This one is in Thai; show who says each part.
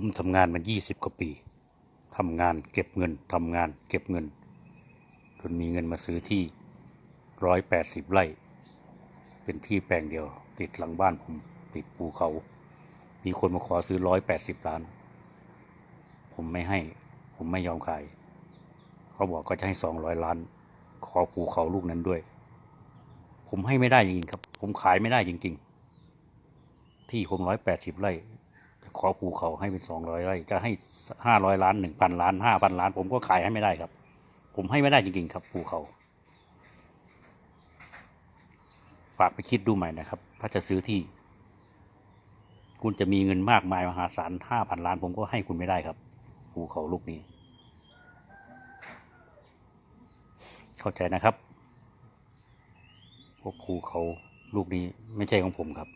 Speaker 1: ผมทำงานมา20 กว่าปีทำงานเก็บเงินทำงานเก็บเงินจนมีเงินมาซื้อที่ 180 ไร่ เป็นที่แปลงเดียว ติดหลังบ้านผม ติดภูเขา มีคนมาขอซื้อ 180 ล้าน ผมไม่ให้ ผมไม่ยอมขาย เขาบอกก็จะให้ 200 ล้าน ขอภูเขาลูกนั้นด้วย ผมให้ไม่ได้จริงๆครับ ผมขายไม่ได้จริง ๆ ที่ผมร้อยแปดสิบไร่ ขอภูเขาให้เป็นสองร้อยไร่จะให้ห้าร้อยล้านหนึ่งพันล้านห้าพันล้าน ผมก็ขายให้ไม่ได้ครับ ผมให้ไม่ได้จริงๆครับ ภูเขา ฝากไปคิดดูใหม่นะครับ ถ้าจะซื้อที่ คุณจะมีเงินมากมายมหาศาลห้าพันล้าน ผมก็ให้คุณไม่ได้ครับ ภูเขาลูกนี้ เข้าใจนะครับพวกภูเขาลูกนี้ไม่ใช่ของผมครับ